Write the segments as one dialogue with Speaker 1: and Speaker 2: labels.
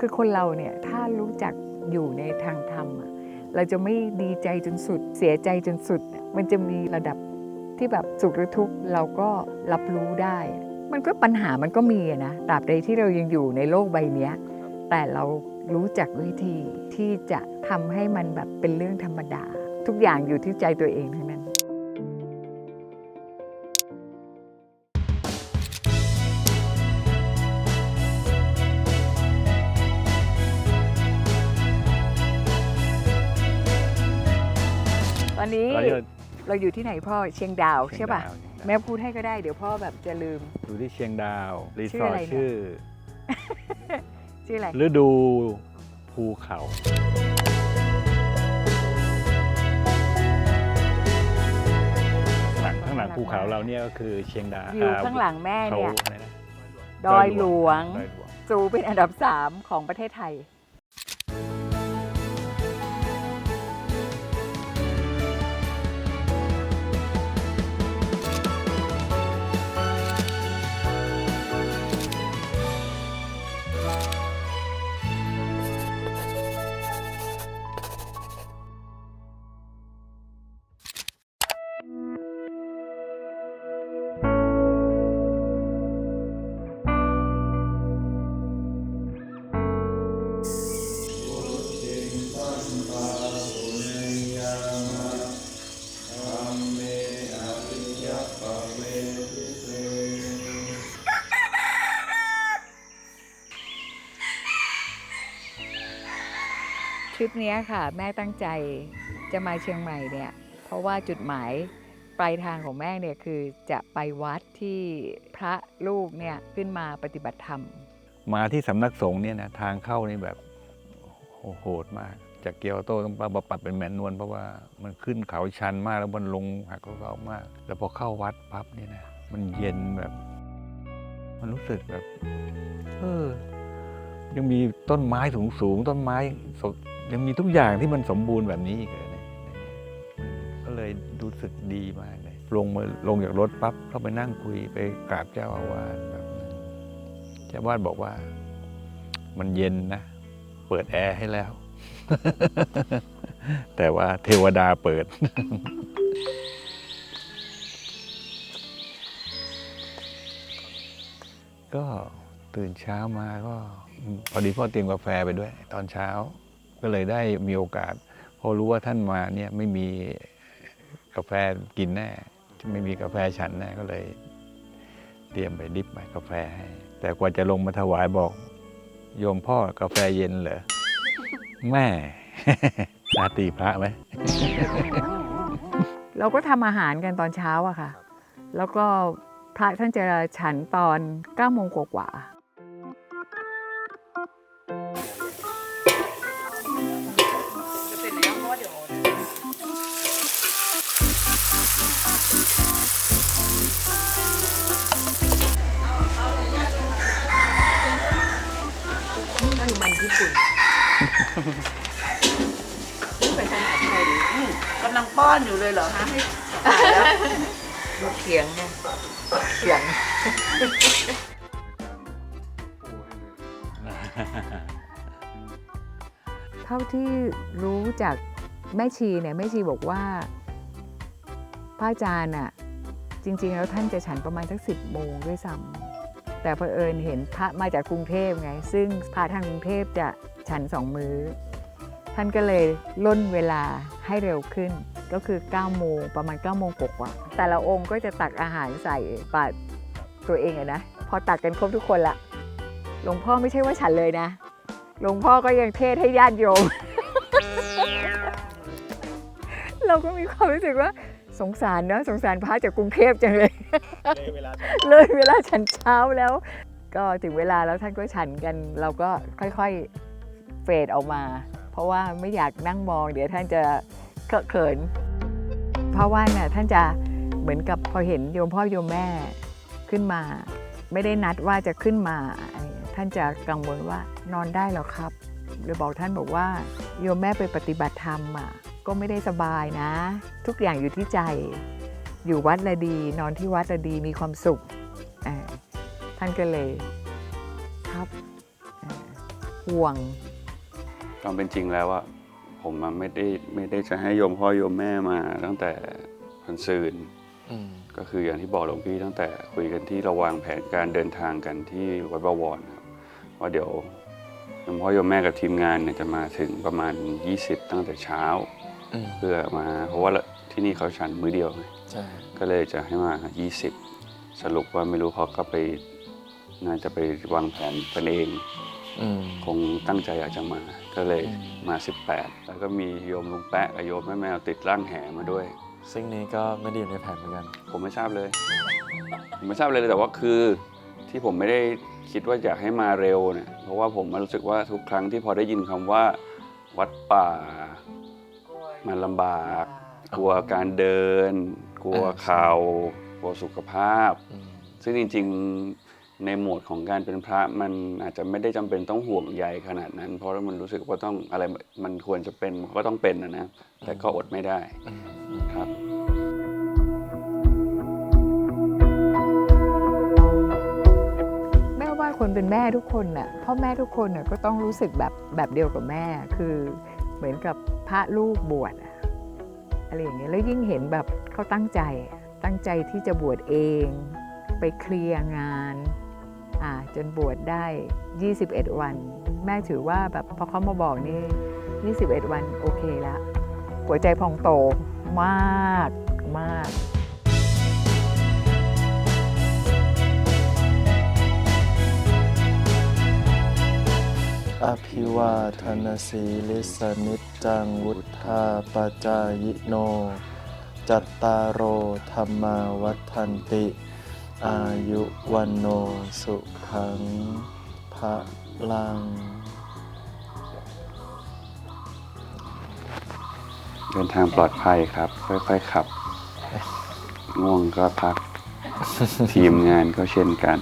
Speaker 1: คือคนเราเนี่ยถ้ารู้จักอยู่ในทางธรรมเราจะไม่ดีใจจนสุด เสียใจจนสุด มันจะมีระดับที่แบบสุขหรือทุกข์เราก็รับรู้ได้ มันก็ปัญหามันก็มีนะตราบใดที่เรายังอยู่ในโลกใบนี้แต่เรารู้จักวิธีที่จะทำให้มันแบบเป็นเรื่องธรรมดา ทุกอย่างอยู่ที่ใจตัวเองทั้งนั้น
Speaker 2: เรา
Speaker 1: อยู่ที่ไหนพ่อเชียงดาวใช่ป่ะ
Speaker 2: เชียงดาว
Speaker 1: แม่พูดให้ก็ได้เดี๋ยวพ่อแบบจะลืม
Speaker 2: อยู่ที่เชียงดาว รี
Speaker 1: ชื่
Speaker 2: ส
Speaker 1: อ
Speaker 2: อ
Speaker 1: อะ
Speaker 2: ร์
Speaker 1: ไร
Speaker 2: ท
Speaker 1: เนี่ย
Speaker 2: ชื่อ
Speaker 1: ชื่ออะไร
Speaker 2: ฤดูภูเขาหลังข้างหลังภูเขาเราเนี่ยก็คือเชียงดาว
Speaker 1: วิวข้างหลังแม่
Speaker 2: เขา
Speaker 1: เนี่ย
Speaker 2: อะไรนะ
Speaker 1: ดอยหลวง
Speaker 2: ดอยหลวง
Speaker 1: สูเป็นอันดับ3ของประเทศไทย ริปนี้ค่ะ แม่ตั้งใจจะมาเชียงใหม่เนี่ย เพราะว่าจุดหมายปลายทางของแม่เนี่ยคือจะไปวัดที่พระลูกเนี่ยขึ้นมาปฏิบัติธรรม
Speaker 2: มาที่สำนักสงฆ์เนี่ยนะทางเข้านี่แบบโหดมาก จากเกียวโตต้องปรับปัดเป็นแมนนวลเพราะว่ามันขึ้นเขาชันมากแล้วมันลงหักเขามาก แล้วพอเข้าวัดปั๊บเนี่ยนะมันเย็นแบบ มันรู้สึกแบบ เออยังมีต้นไม้สูงสูงๆต้นไม้สด ยังมีทุกอย่างที่มันสมบูรณ์แบบนี้อีกเลยเนี่ยก็เลยรู้สึกดีมากเลย ลงมาลงจากรถปั๊บเข้าไปนั่งคุยไปกราบเจ้าอาวาสแบบเจ้าอาวาสบอกว่า มันเย็นนะ เปิดแอร์ให้แล้ว แต่ว่าเทวดาเปิดก็ตื่นเช้ามาก็พอดีพ่อเตรียมกาแฟไปด้วย ตอนเช้า ก็เลยได้มีโอกาส พอรู้ว่าท่านมาเนี่ยไม่มีกาแฟกินแน่ไม่มีกาแฟฉันแน่ก็เลย เตรียมไปดิบไปกาแฟให้ แต่กว่าจะลงมาถวายบอก โยมพ่อกาแฟเย็นเหรอแม่นาตีพระไหม
Speaker 1: เราก็ทำอาหารกันตอนเช้าอะค่ะ แล้วก็พระท่านจะฉันตอน9โมงกว่า
Speaker 3: กำลังป้อนอยู่เลยเหรอฮะ
Speaker 1: ดูเขียงเนี่ยเขียง เท่าที่รู้จากแม่ชีเนี่ยแม่ชีบอกว่าพระอาจารย์อะ จริง ๆ แล้วท่านจะฉันประมาณสักสิบโมงด้วยซ้ำ แต่เอิญเห็นพระมาจากกรุงเทพไง ซึ่งพระทางกรุงเทพจะฉันสองมื้อ ท่านก็เลยล่นเวลาให้เร็วขึ้น ก็คือ9โมงประมาณ9โมงกว่าแต่ละองค์ก็จะตักอาหารใส่บาตรตัวเองอะนะพอตักกันครบทุกคนละหลวงพ่อไม่ใช่ว่าฉันเลยนะหลวงพ่อก็ยังเทศให้ญาติโยม เราก็มีความรู้สึกว่า สงสารเนอะสงสารพระจากกรุงเทพจังเลยเลยเวลาฉันเช้าแล้ว ก็ถึงเวลาแล้วท่านก็ฉันกัน เราก็ค่อยๆเฟดออกมา เพราะว่าไม่อยากนั่งมอง เดี๋ยวท่านจะเคอะเขิน เพราะว่าเนี่ยท่านจะเหมือนกับพอเห็นโยมพ่อโยมแม่ขึ้นมา ไม่ได้นัดว่าจะขึ้นมาอะไรท่านจะกังวลว่านอนได้เหรอครับเลยบอกท่านบอกว่าโยมแม่ไปปฏิบัติธรรมอะ ก็ไม่ได้สบายนะ ทุกอย่างอยู่ที่ใจ อยู่วัดละดี นอนที่วัดละดีมีความสุขอ่าท่านก็เลยครับอ่าห่วง
Speaker 4: ความเป็นจริงแล้วอะผมอะไม่ได้ไม่ได้จะให้โยมพ่อโยมแม่มาตั้งแต่พันซืน
Speaker 5: อืม
Speaker 4: ก็คืออย่างที่บอกหลวงพี่ตั้งแต่คุยกันที่เราวางแผนการเดินทางกันที่วัดบวรครับว่าเดี๋ยวโยมพ่อโยมแม่กับทีมงานเนี่ยจะมาถึงประมาณ 20 ตั้งแต่เช้า
Speaker 5: อืม
Speaker 4: เพื่อมาเพราะว่าที่นี่เขาฉันมื้อเดียวไง
Speaker 5: ใช่
Speaker 4: ก็เลยจะให้มา 20 สรุปว่าไม่รู้เขาก็ไปน่าจะไปวางแผนกันเอง
Speaker 5: อืม
Speaker 4: คงตั้งใจอยากจะมาก็เลย
Speaker 5: อืม
Speaker 4: มา 18 แล้วก็มีโยมลุงแปะกับโยมแม่แมวติดร่างแหมาด้วย
Speaker 5: ซึ่งนี้ก็ไม่ได้อยู่ในแผนเหมือนกัน
Speaker 4: ผมไม่ทราบเลย ผมไม่ทราบเลยแต่ว่าคือที่ผมไม่ได้คิดว่าอยากให้มาเร็วเนี่ยเพราะว่าผมรู้สึกว่าทุกครั้งที่พอได้ยินคำว่า วัดป่า มันลำบาก กลัวการเดิน กลัวเข่ากลัวสุขภาพ
Speaker 5: อืม
Speaker 4: ซึ่งจริงๆในโหมดของการเป็นพระมันอาจจะไม่ได้จำเป็นต้องห่วงใยขนาดนั้น เพราะว่ามันรู้สึกว่าต้องอะไรมันควรจะเป็นมันก็ต้องเป็นนะนะแต่ก็อดไม่ได้
Speaker 5: อืมอืม
Speaker 4: ครับ
Speaker 1: แม่ว่าคนเป็นแม่ทุกคนน่ะพ่อแม่ทุกคนน่ะก็ต้องรู้สึกแบบแบบเดียวกับแม่คือ เหมือนกับพระลูกบวชอะอะไรอย่างเงี้ยแล้วยิ่งเห็นแบบเขาตั้งใจตั้งใจที่จะบวชเอง ไปเคลียร์งานอ่าจนบวชได้ 21 วัน แม่ถือว่าแบบพอเขามาบอกนี่ 21 วันโอเคแล้วหัวใจพองโตมากมาก
Speaker 5: อภิวาทนาสีลิสนิจจังวุธาปจายโน จัตตารโอธรรมาวัฏันติ อายุวันโนสุขังพระลัง
Speaker 4: เดินทางปลอดภัยครับ ค่อยๆขับ ง่วงก็พัก ทีมงานก็เช่นกัน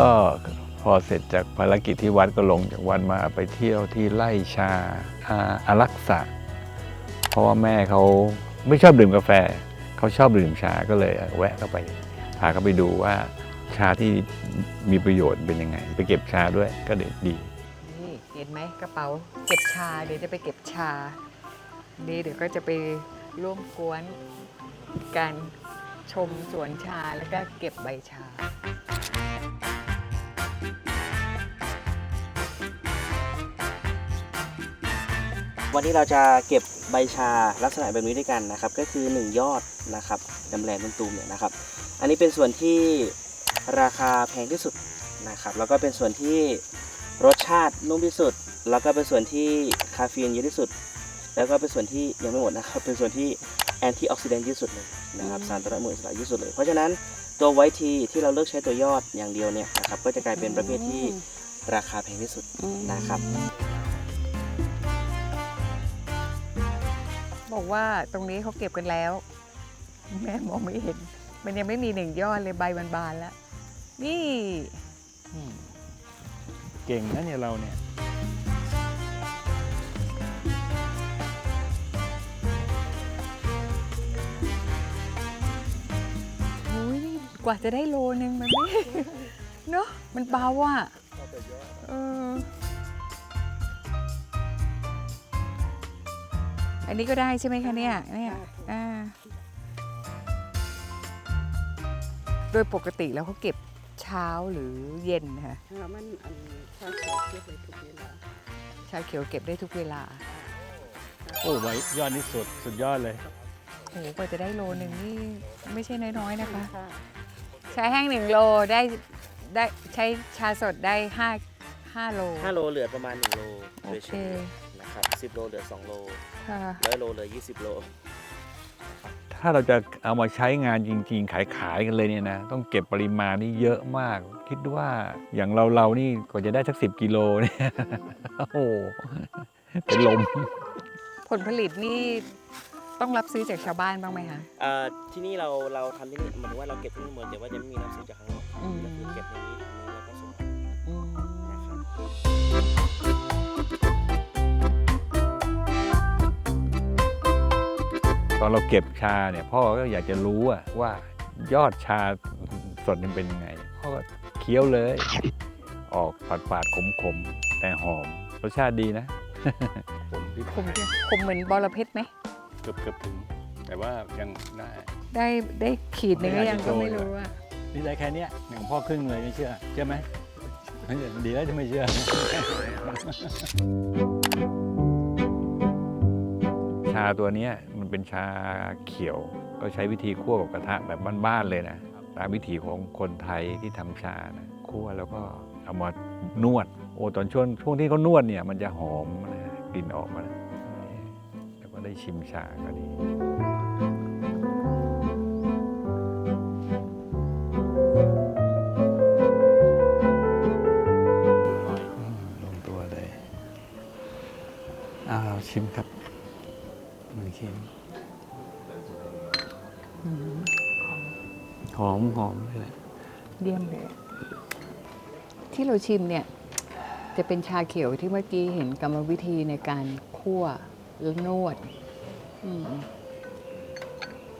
Speaker 2: ก็พอเสร็จจากภารกิจที่วัดก็ลงจากวัดมาไปเที่ยวที่ไร่ชาอาอารักษะเพราะว่าแม่เขาไม่ชอบดื่มกาแฟ เขาชอบดื่มชาก็เลยแวะเข้าไปพาเขาไปดูว่าชาที่มีประโยชน์เป็นยังไง ไปเก็บชาด้วยก็เด็ดดี
Speaker 1: นี่เห็นไหมกระเป๋าเก็บชาเดี๋ยวจะไปเก็บชานี่เดี๋ยวก็จะไปร่วมกวนการชมสวนชาแล้วก็เก็บใบชา
Speaker 6: วันนี้เราจะเก็บใบชาลักษณะแบบนี้ด้วยกันนะครับ ก็คือ 1 ยอดนะครับดำแรงต้นตูมเนี่ยนะครับ อันนี้เป็นส่วนที่ราคาแพงที่สุดนะครับ แล้วก็เป็นส่วนที่รสชาตินุ่มที่สุด แล้วก็เป็นส่วนที่คาเฟอีนเยอะที่สุด แล้วก็เป็นส่วนที่ยังไม่หมดนะครับ เป็นส่วนที่แอนตี้ออกซิแดนต์ที่สุดเลยนะครับสารต้านอนุมูลอิสระที่สุดเลย เพราะฉะนั้นตัวไวท์ทีที่เราเลือกใช้ตัวยอดอย่างเดียวเนี่ยนะครับก็จะกลายเป็นประเภทที่ราคาแพงที่สุดนะครับ
Speaker 1: บอกว่าตรงนี้เขาเก็บกันแล้ว แม่มองไม่เห็น มันยังไม่มีหนึ่งยอดเลยใบบานๆแล้ว นี่
Speaker 2: เก่งนะเนี่ยเราเนี่ย
Speaker 1: โอ้ยนี่กว่าจะได้โลนึงมันไม่ เนอะมันเบาอะเออ อันนี้ก็ได้ใช่ไหมคะเนี่ยเนี่ยอ่าโดยปกติแล้วเขาเก็บเช้าหรือเย็นนะคะ
Speaker 3: มันอันชาเขียวเก็บไว้ทุกเวลา
Speaker 1: ชาเขียวเก็บได้ทุกเวลา
Speaker 2: โอ้ไว้ยอดนี่สุดสุดยอดเลย
Speaker 1: โหกว่าจะได้โลนึงนี่ไม่ใช่น้อยๆนะคะ
Speaker 3: ค่ะ
Speaker 1: ชาแห้งหนึ่งโลได้ได้ใช้ชาสดได้ห้า ห้าโล
Speaker 6: 5 โลเหลือประมาณ 1 โล
Speaker 1: โอ
Speaker 6: โดย
Speaker 1: เค
Speaker 6: เฉลี่ยนะครับ10 โลเหลือ 2 โล
Speaker 1: ค่ะ
Speaker 6: ร้อยโลเหลือ 20 โล
Speaker 2: ถ้าเราจะเอามาใช้งานจริง ๆ ขายขายๆกันเลยเนี่ยนะ ต้องเก็บปริมาณนี่เยอะมาก คิดว่าอย่างเราเราๆนี่กว่าจะได้สักสิบกิโลเนี่ย โอ้โหเป็นลม
Speaker 1: ผลผลิตนี่ต้องรับซื้อจากชาวบ้านบ้างไหมคะ
Speaker 6: เอ่อที่นี่เราเราทำที่นี่หมายถึงว่าเราเก็บที่นี่หมดแต่ว่าจะไม่มีรับซื้อจากข้างนอก
Speaker 1: อืม
Speaker 6: ก็คือเก็บในนี้ทำนี้
Speaker 2: ตอนเราเก็บชาเนี่ยพ่อก็อยากจะรู้อะว่ายอดชาสดมันเป็นยังไงพ่อก็เคี้ยวเลย ออกฝาดฝาดๆขมขมๆแต่หอมรสชาติดีนะผมที่
Speaker 1: คมจะคมเหมือนบอระเพ็ดไหม
Speaker 2: เกือบเกือบถึง แต่ว่ายังได้
Speaker 1: ได้ได้ขีดหนึงก็ยังก็ไม่รู้ว่า
Speaker 2: นี่ได้แค่เนี้ยหนึ่งพ่อครึ่งเลยไม่เชื่อเชื่อไหมดีแล้วที่ไม่เชื่อ ชาตัวเนี้ยมัน เป็นชาเขียว ก็ใช้วิธีคั่วกับกระทะแบบบ้านๆเลยนะ ตามวิถีของคนไทยที่ทำชานะคั่วแล้วก็เอามานวด โอ้ตอนช่วงช่วงที่เขานวดเนี่ยมันจะหอมนะกลิ่นออกมานะแล้วก็ได้ชิมชาก็ดีลงตัวเลยอ้าชิมครับ มันชิม หอมหอมเลยแหละ
Speaker 1: เยี่ยมเลย ที่เราชิมเนี่ย จะเป็นชาเขียวที่เมื่อกี้เห็นกรรมวิธีในการคั่วแล้วนวดอม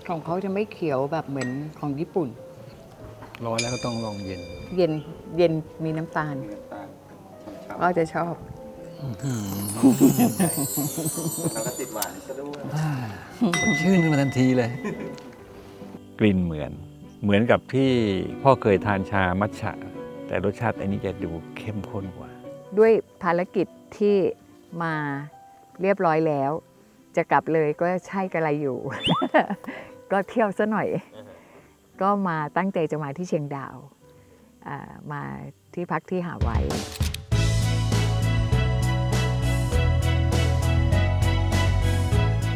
Speaker 1: ของเขาจะไม่เขียวแบบเหมือนของญี่ปุ่น
Speaker 2: ร้อนแล้วก็ต้องลองเย็น
Speaker 1: เย็นเย็นมีน้ำตาลก็จะชอบ
Speaker 5: แล้วก็ติดหวานซะด้วย
Speaker 2: ชื่นขึ้นมาทันทีเลย กลิ่นเหมือน เหมือนกับที่พ่อเคยทานชามัทฉะ แต่รสชาติอันนี้จะดูเข้มข้นกว่า
Speaker 1: ด้วยภารกิจที่มาเรียบร้อยแล้ว จะกลับเลยก็ใช่กระไรอยู่ ก็เที่ยวซะหน่อย ก็มาตั้งใจจะมาที่เชียงดาวอ่ามาที่พักที่หาไว้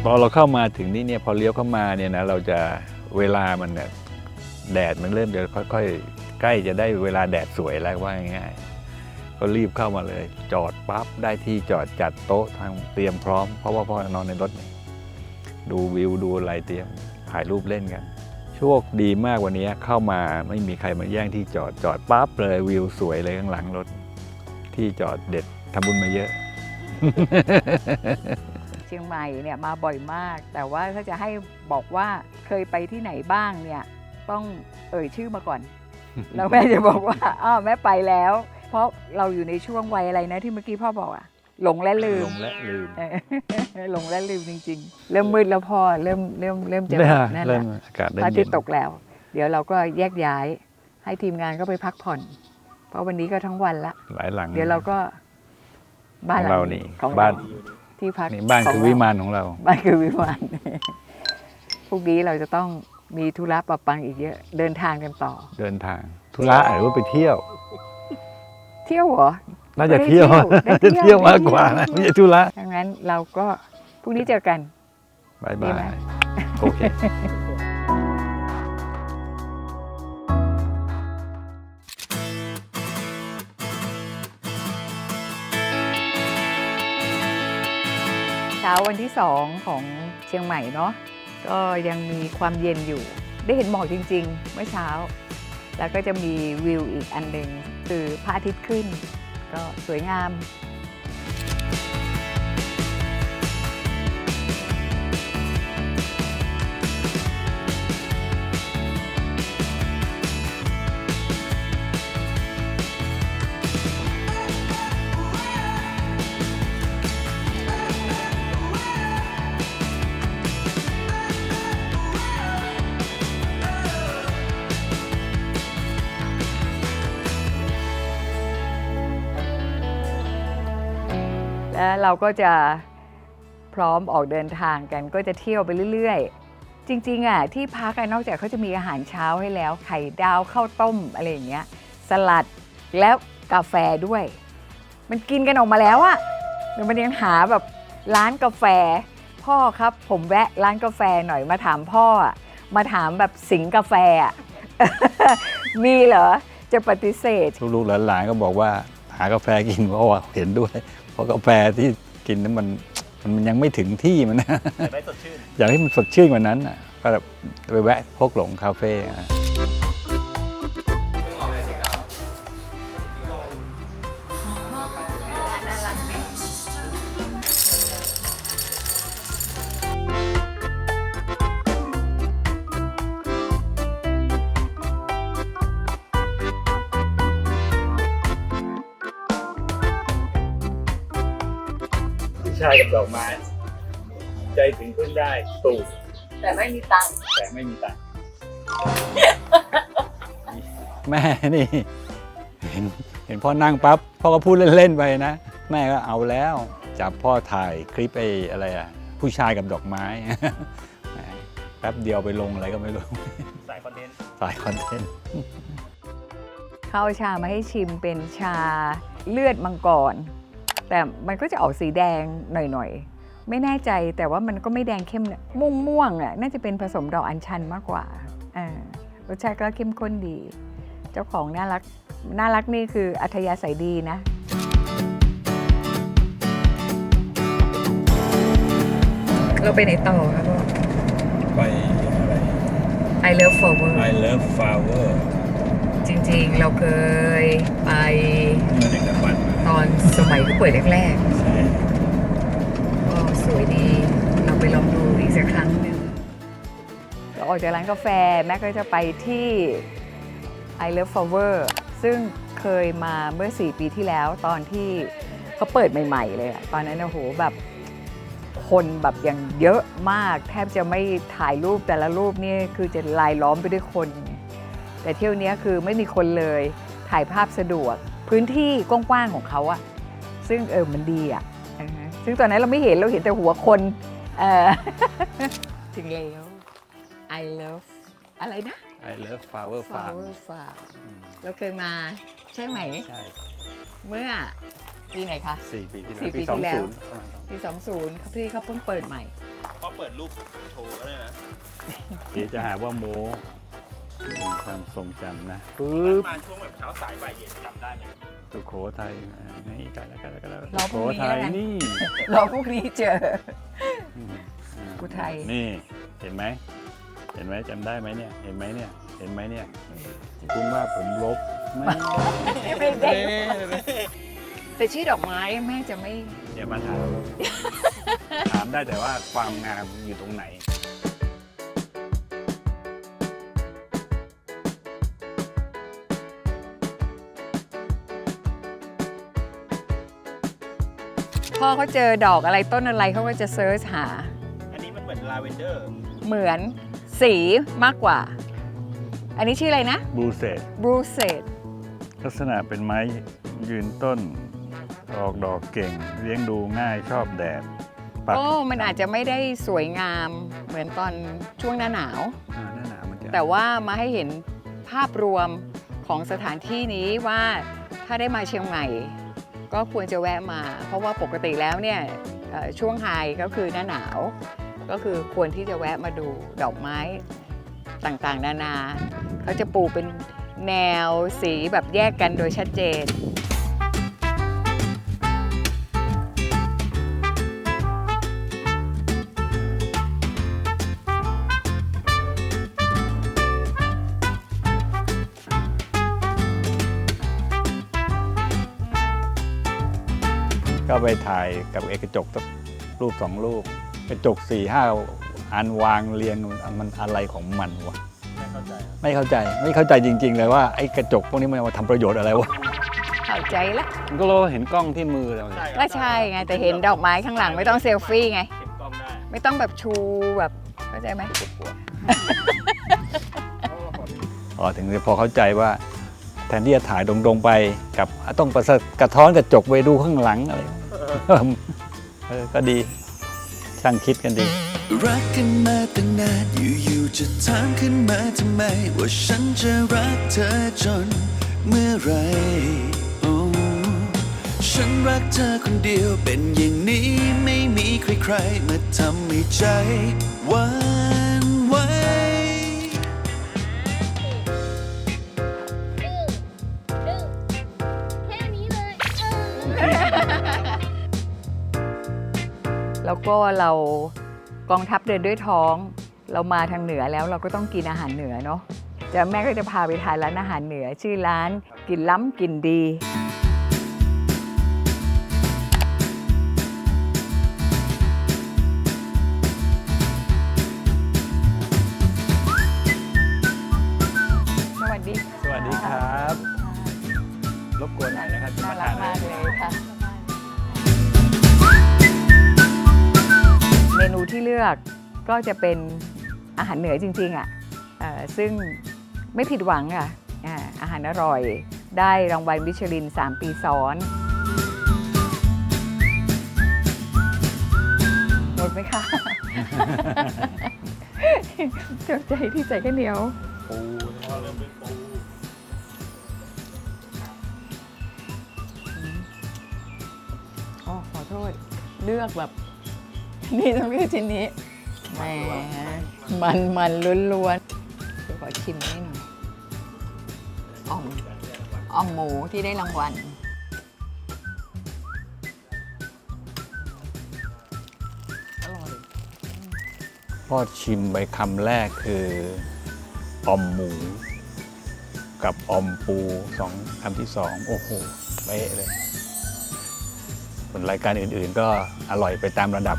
Speaker 2: ตอนเราเข้ามาถึงนี่เนี่ยพอเลี้ยวเข้ามาเนี่ยนะเราจะ เวลามันเนี่ยแดดมันเริ่มจะค่อยๆ ใกล้จะได้เวลาแดดสวยแล้วว่าง่ายๆก็รีบเข้ามาเลย จอดปั๊บได้ที่จอดจัดโต๊ะทางเตรียมพร้อม เพราะว่าพ่อนอนในรถเนี่ยดูวิวดูอะไรเตรียมถ่ายรูปเล่นกัน โชคดีมากวันนี้เข้ามาไม่มีใครมาแย่งที่จอดจอดปั๊บเลยวิวสวยเลยข้างหลังรถ ที่จอดเด็ดทำบุญมาเยอะ
Speaker 1: เชียงใหม่เนี่ยมาบ่อยมาก แต่ว่าถ้าจะให้บอกว่าเคยไปที่ไหนบ้างเนี่ยต้องเอ่ยชื่อมาก่อน แล้วแม่จะบอกว่าอ้าวแม่ไปแล้ว เพราะเราอยู่ในช่วงวัยอะไรนะที่เมื่อกี้พ่อบอกอะหลงและลืม
Speaker 2: ลงและลืม
Speaker 1: เออหลงและลืมจริง ๆ เริ่มมืดแล้วพ่อเริ่มเริ่มเริ่มจะ
Speaker 2: เริ่ม
Speaker 1: นั่นแห
Speaker 2: เริ่
Speaker 1: ละ
Speaker 2: มอากาศ
Speaker 1: พ
Speaker 2: เริ่
Speaker 1: ระ
Speaker 2: ม
Speaker 1: อาทิ
Speaker 2: เย็
Speaker 1: ต
Speaker 2: น
Speaker 1: ย์ตกแล้ว เดี๋ยวเราก็แยกย้ายให้ทีมงานก็ไปพักผ่อน เพราะวันนี้ก็ทั้งวันละ
Speaker 2: หลายหลัง
Speaker 1: เดี๋ยวเราก็
Speaker 2: ข
Speaker 1: บ้าน
Speaker 2: อง
Speaker 1: หลั
Speaker 2: เรานี่
Speaker 1: ของ
Speaker 2: บ้าน
Speaker 1: เร ที่พัก
Speaker 2: นี่บ้าน
Speaker 1: ขง
Speaker 2: คือ
Speaker 1: เร
Speaker 2: วิมานของเรา
Speaker 1: บ้านคือวิมานพรุ่งนี้เราจะต้องมีธุระปะปังอีกเยอะ เดินทางกันต่อ
Speaker 2: เดินทางธุระหรือว่าไปเที่ยว
Speaker 1: เที่ยวเหรอ
Speaker 2: น่าจะเที่ยว
Speaker 1: ได้
Speaker 2: น่า
Speaker 1: เที่
Speaker 2: จะ
Speaker 1: ยว
Speaker 2: เที่ยวมาก
Speaker 1: ได้เที่ยว
Speaker 2: กว่านะไม่ใช่ธุระ
Speaker 1: ดังนั้นเราก็พรุ่งนี้เจอกัน
Speaker 2: บาย
Speaker 1: ดี
Speaker 2: บา
Speaker 1: ไหม
Speaker 2: ยโอเค
Speaker 1: วันที่สองของเชียงใหม่เนาะก็ยังมีความเย็นอยู่ ได้เห็นหมอกจริง ๆ เมื่อเช้า แล้วก็จะมีวิวอีกอันหนึ่งคือพระอาทิตย์ขึ้น ก็สวยงาม แล้วเราก็จะพร้อมออกเดินทางกันก็จะเที่ยวไปเรื่อยๆ จริงๆอะที่พักอะนอกจากเขาจะมีอาหารเช้าให้แล้ว ไข่ดาวข้าวต้มอะไรอย่างเงี้ย สลัดแล้วกาแฟด้วย มันกินกันออกมาแล้วอะเดี๋ยวมันยังหาแบบร้านกาแฟ พ่อครับ ผมแวะร้านกาแฟหน่อยมาถามพ่ออะมาถามแบบสิงกาแฟอะ มีเหรอ จะปฏิเสธ
Speaker 2: ลูกๆหลานๆก็บอกว่า หากาแฟกินเพราะว่าเห็นด้วย เพราะกาแฟที่กินนั้นมันมันยังไม่ถึงที่มันนะอยากได้สดชื่นอยากให้มันสดชื่นกว่านั้นอะก็แบบไปแวะพกหลงคาเฟ่ ดอกไม้ ใจถึงพึ่งได้ตูก
Speaker 1: แต่ไม่มีตังค์
Speaker 2: แต่ไม่มีตังค์แม่นี่ เห็นเห็นพ่อนั่งปั๊บพ่อก็พูดเล่นๆไปนะ แม่ก็เอาแล้ว จับพ่อถ่ายคลิปไอ้อะไรอะผู้ชายกับดอกไม้แหมแป๊บเดียวไปลงอะไรก็ไม่รู้ สายคอนเทนต์สายคอนเทนต์
Speaker 1: เขาเอาชามาให้ชิมเป็นชาเลือดมังกร แต่มันก็จะออกสีแดงหน่อยๆ ไม่แน่ใจแต่ว่ามันก็ไม่แดงเข้มเนี่ยม่วงม่วงๆอะน่าจะเป็นผสมดอกอัญชันมากกว่าอ่ารสชาติก็เข้มข้นดี เจ้าของน่ารักน่ารักนี่คืออัธยาศัยดีนะเราไปไหนต่อครับพ่อ
Speaker 2: ไปอะไร
Speaker 1: I love flower
Speaker 2: I love flower
Speaker 1: จริงๆ เราเคยไป
Speaker 2: เมื่อเด็กกับวัน
Speaker 1: ตอนสมัยเขาเปิดแรก
Speaker 2: ใช่
Speaker 1: ๆก็สวยดี เราไปลองดูอีกสักครั้งหนึ่งเราออกจากร้านกาแฟ แม่ก็จะไปที่ I Love Flower ซึ่งเคยมาเมื่อ 4 ปีที่แล้วตอนที่เขาเปิดใหม่ ๆ เลยอะตอนนั้นโอ้โหแบบคนแบบอย่างเยอะมาก แทบจะไม่ถ่ายรูปแต่ละรูปนี่คือจะลายล้อมไปด้วยคน แต่เที่ยวเนี้ยคือไม่มีคนเลยถ่ายภาพสะดวก พื้นที่กว้างๆของเขาอะ ซึ่งเออมันดีอะอ่าฮะซึ่งตอนนั้นเราไม่เห็นเราเห็นแต่หัวคนเออถึงแล้ว I love อะไรนะ
Speaker 2: I love flower farm
Speaker 1: Flower Farm เราเคยมาใช่ไหม
Speaker 2: ใช่
Speaker 1: เมื่อปีไหนคะ
Speaker 2: สี่ปีที่แล้ว
Speaker 1: สี่ปี
Speaker 2: สอง
Speaker 1: ที่แล้ว
Speaker 2: ศูนย์
Speaker 1: ปี20เขาที่เขาเพิ่งเปิดใหม่
Speaker 5: เขาเปิดรูปโชว์ก็ได้นะ
Speaker 2: เดี๋ยวจะหาว่าโม มีความทรงจำนะปึ๊บ
Speaker 5: มาช่วงแบบเช้าสายบ่ายเย็นจำได้ไหม
Speaker 2: สุโขทัยอ่านี่กันแล้วกันแล้วกันแล้ว
Speaker 1: รอ
Speaker 2: สุ
Speaker 1: พรุ่
Speaker 2: โข
Speaker 1: งนี้
Speaker 2: ทัย
Speaker 1: แล้วกัน
Speaker 2: นี่
Speaker 1: เราพวกนี้เจอ
Speaker 2: อืมอ่า
Speaker 1: อุทัย
Speaker 2: นี่เห็นไหมเห็นไหมจำได้ไหมเนี่ยเห็นไหมเนี่ยเห็นไหมเนี่ยคุณว่าผมลบไหม
Speaker 1: ไม่ได้แต่ชื่อดอกไม้แม่จะไม่
Speaker 2: อย่ามาถามถามได้แต่ว่าความงามอยู่ตรงไหน
Speaker 1: พ่อเขาเจอดอกอะไรต้นอะไรเขาก็จะเซิร์ชหา
Speaker 5: อันนี้มันเหมือนลาเวนเดอร์
Speaker 1: เหมือนสีมากกว่า อันนี้ชื่ออะไรนะ
Speaker 2: บลูเซต
Speaker 1: บรูเซต
Speaker 2: ลักษณะเป็นไม้ยืนต้น ออกดอกเก่ง เลี้ยงดูง่ายชอบแดดปัก
Speaker 1: ก็มันอาจจะไม่ได้สวยงามเหมือนตอนช่วงหน้าหนาว
Speaker 2: อ่าหน้าหนาวมันจะ
Speaker 1: แต่ว่ามาให้เห็นภาพรวมของสถานที่นี้ว่าถ้าได้มาเชียงใหม่ ก็ควรจะแวะมา เพราะว่าปกติแล้วเนี่ยช่วงไฮก็คือหน้าหนาว ก็คือควรที่จะแวะมาดูดอกไม้ต่างๆ นานา เขาจะปลูกเป็นแนวสีแบบแยกกันโดยชัดเจน
Speaker 2: ก็ไปถ่ายกับเอกระจกสักรูปสองรูปกระจกสี่ห้าอันวางเรียงมันมันอะไรของมันวะ
Speaker 5: ไม่เข้าใจ
Speaker 2: ไม่เข้าใจไม่เข้าใจจริง ๆ เลยว่าไอ้กระจกพวกนี้มันเอามาทำประโยชน์อะไรวะ
Speaker 1: เข้าใจละ
Speaker 2: มันก็เราเห็นกล้องที่มือเรา
Speaker 1: ก็ใช่ไงแต่เห็นดอกไม้ข้างหลังไม่ต้องเซลฟี่ไง
Speaker 5: เก็บกล้องได้
Speaker 1: ไม่ต้องแบบชูแบบเข้าใจไหม
Speaker 2: อ๋อถึงพอเข้าใจว่าแทนที่จะถ่ายตรงๆไปกับต้องประสะกระท้อนกระจกไปดูข้างหลังอะไร เออก็ดีช่างคิดกันดี
Speaker 7: รักกันมาตั้งนานอยู่ๆจะถามขึ้นมาทำไม ว่าฉันจะรักเธอจนเมื่อไหรโอ้ฉันรักเธอคนเดียวเป็นอย่างนี้ไม่มีใครๆมาทำให้ใจวัน
Speaker 1: เราแล้วก็เรากองทัพเดินด้วยท้อง เรามาทางเหนือแล้วเราก็ต้องกินอาหารเหนือเนาะจะแม่ก็จะพาไปทานร้านอาหารเหนือ ชื่อร้านกินล้ำกินดี
Speaker 2: กก็
Speaker 1: จะเป็นอาหารเหนือจริงๆอะเอ่อซึ่งไม่ผิดหวังอะอ่าอาหารอร่อย ได้รางวัลมิชลิน 3 ปีซ้อนหมดไหมคะเจ็บใจที่ใส่ข้าวเหนียวอ๋อขอโทษ เลือกแบบ นี่ต้องเลือกชิ้นนี้ แหมมันมันล้วนๆเดี๋ยวขอชิมนิดหน่อยอ่อมอ่อมหมูที่ได้รางวัลอร่อย
Speaker 2: พ่อชิมไปคำแรกคือออมหมู กับออมปูสองคำที่สองโอ้โหเป๊ะเลยส่วนรายการอื่นๆก็อร่อยไปตามระดับ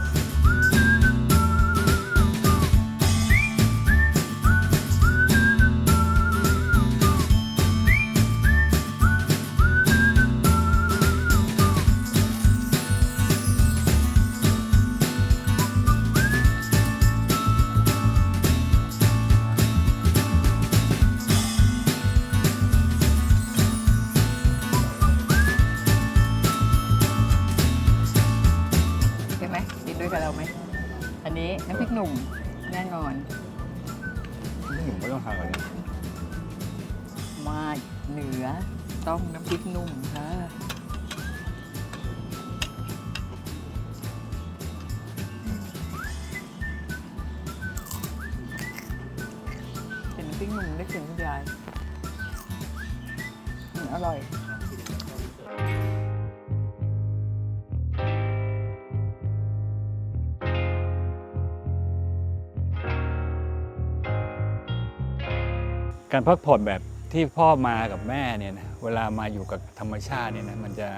Speaker 1: การพัก
Speaker 2: ผ่อนแบบที่พ่อมากับแม่เนี่ยนะเวลามาอยู่กับธรรมชาติเนี่ยนะมันจะ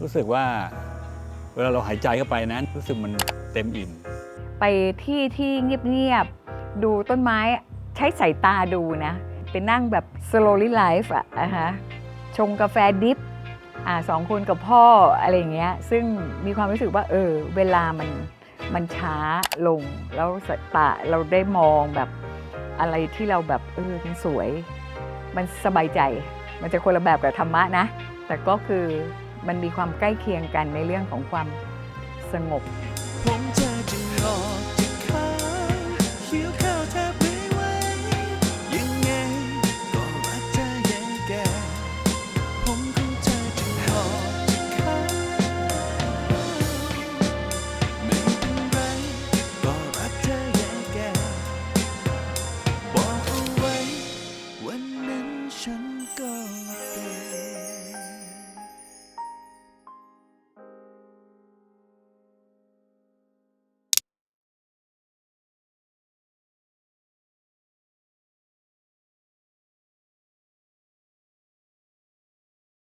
Speaker 2: รู้สึกว่า เวลาเราหายใจเข้าไปนั้น รู้สึกมันเต็มอิ่ม
Speaker 1: ไปที่ที่เงียบๆดูต้นไม้ใช้สายตาดูนะ ไปนั่งแบบ slowly life อะอะฮะชงกาแฟดิฟอ่าสองคนกับพ่ออะไรอย่างเงี้ย ซึ่งมีความรู้สึกว่า เออ เวลามันมันช้าลง แล้วสายตาเราได้มองแบบ อะไรที่เราแบบเออมันสวย มันสบายใจ มันจะคนละแบบกับธรรมะนะ แต่ก็คือมันมีความใกล้เคียงกันในเรื่องของความสงบ
Speaker 7: ผมจะดึงออจากเขาหิว